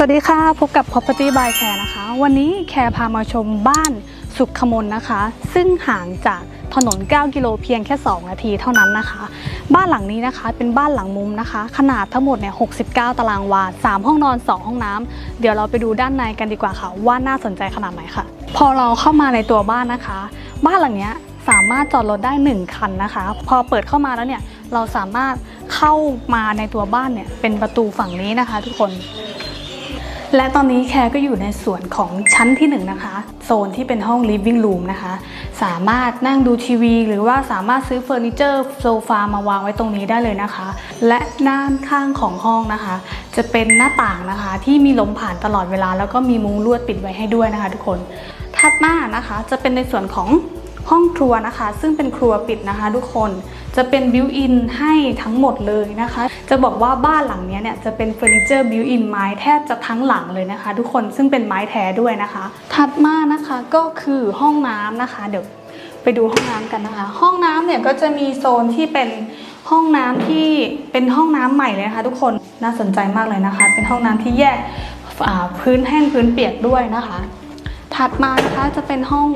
สวัสดีค่ะ พบกับ Property by Care นะคะ วันนี้แคร์พามาชมบ้านสุขมนนะคะ ซึ่งห่างจากถนน 9 กิโลเพียงแค่ 2 นาทีเท่านั้นนะคะ บ้านหลังนี้นะคะเป็นบ้านหลังมุมนะคะ ขนาดทั้งหมดเนี่ย 69 ตารางวา 3 ห้องนอน 2 ห้องน้ำเดี๋ยวเราไปดูด้านในกันดีกว่าค่ะ ว่าน่าสนใจขนาดไหนค่ะ พอเราเข้ามาในตัวบ้านนะคะ บ้านหลังนี้สามารถจอดรถได้ 1 คันนะคะ พอเปิดเข้ามาแล้วเนี่ยเราสามารถเข้ามาในตัวบ้านเนี่ยเป็นประตูฝั่งนี้นะคะ ทุกคน และตอนนี้แคร์ก็อยู่ในส่วนของชั้นที่1นงนะคะ โซนที่เป็นห้อง living room นะคะ สามารถนั่งดูทีวี หรือว่าสามารถซื้อเฟอร์นิเจอร์โซฟามาวางไว้ตรงนี้ได้เลยนะคะ และด้านข้างของห้องนะคะ จะเป็นหน้าต่างนะคะ ที่มีลมผ่านตลอดเวลา แล้วก็มีมุ้งลวดปิดไว้ให้ด้วยนะคะ ทุกคนถัดมานะคะจะเป็นในส่วนของ ห้องครัวนะคะ ซึ่งเป็นครัวปิดนะคะ ทุกคนจะเป็นบิวอินให้ทั้งหมดเลยนะคะ จะบอกว่าบ้านหลังนี้เนี่ยจะเป็นเฟอร์นิเจอร์บิวอินไม้แทบจะทั้งหลังเลยนะคะ ทุกคนซึ่งเป็นไม้แท้ด้วยนะคะ ถัดมานะคะก็คือห้องน้ำนะคะ เดี๋ยวไปดูห้องน้ำกันนะคะ ห้องน้ำเนี่ยก็จะมีโซนที่เป็นห้องน้ำที่เป็นห้องน้ำใหม่เลยนะคะ ทุกคนน่าสนใจมากเลยนะคะ เป็นห้องน้ำที่แยกอ่พื้นแห้งพื้นเปียกด้วยนะคะ ถัดมานะคะจะเป็นห้อง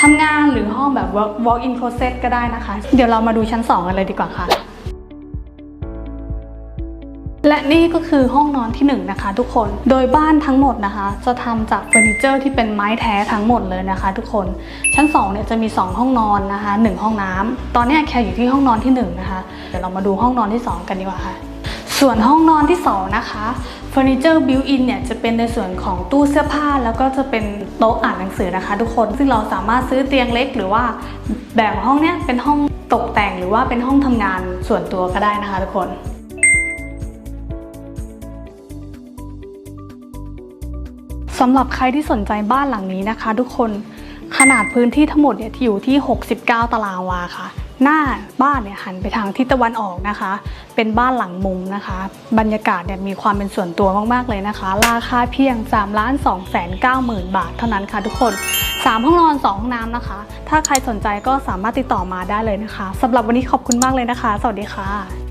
ทำงานหรือห้องแบบ work walk in closet ก็ได้นะคะ เดี๋ยวเรามาดูชั้น 2 กันเลยดีกว่าค่ะ และนี่ก็คือห้องนอนที่1นงนะคะ ทุกคน โดยบ้านทั้งหมดนะคะ จะทำจากเฟอร์นิเจอร์ที่เป็นไม้แท้ทั้งหมดเลยนะคะ ทุกคน ชั้น2เนี่ยจะมี 2 ห้องนอนนะคะ 1 ห้องน้ำ ตอนนี้แคร์อยู่ที่ห้องนอนที่ 1 นะคะ เดี๋ยวเรามาดูห้องนอนที่ 2 กันดีกว่าค่ะ ส่วนห้องนอนที่2นะคะเฟอร์นิเจอร์บิวอินเนี่ยจะเป็นในส่วนของตู้เสื้อผ้า แล้วก็จะเป็นโต๊ะอ่านหนังสือนะคะ ทุกคนซึ่งเราสามารถซื้อเตียงเล็ก หรือว่าแบ่งห้องเนี้ยเป็นห้องตกแต่งหรือว่าเป็นห้องทำงานส่วนตัวก็ได้นะคะทุกคนสำหรับใครที่สนใจบ้านหลังนี้นะคะ ทุกคนขนาดพื้นที่ทั้งหมดเนี่ยที่อยู่ที่ 69 ตารางวาค่ะ หน้าบ้านเนี่ยหันไปทางทิศตะวันออกนะคะ เป็นบ้านหลังมุมนะคะ บรรยากาศเนี่ยมีความเป็นส่วนตัวมากๆเลยนะคะ ราคาเพียง3ล้าน2แสน9หมื่นบาทเท่านั้นค่ะทุกคน 3 ห้องนอน 2 ห้องน้ำนะคะ ถ้าใครสนใจก็สามารถติดต่อมาได้เลยนะคะสำหรับวันนี้ขอบคุณมากเลยนะคะ สวัสดีค่ะ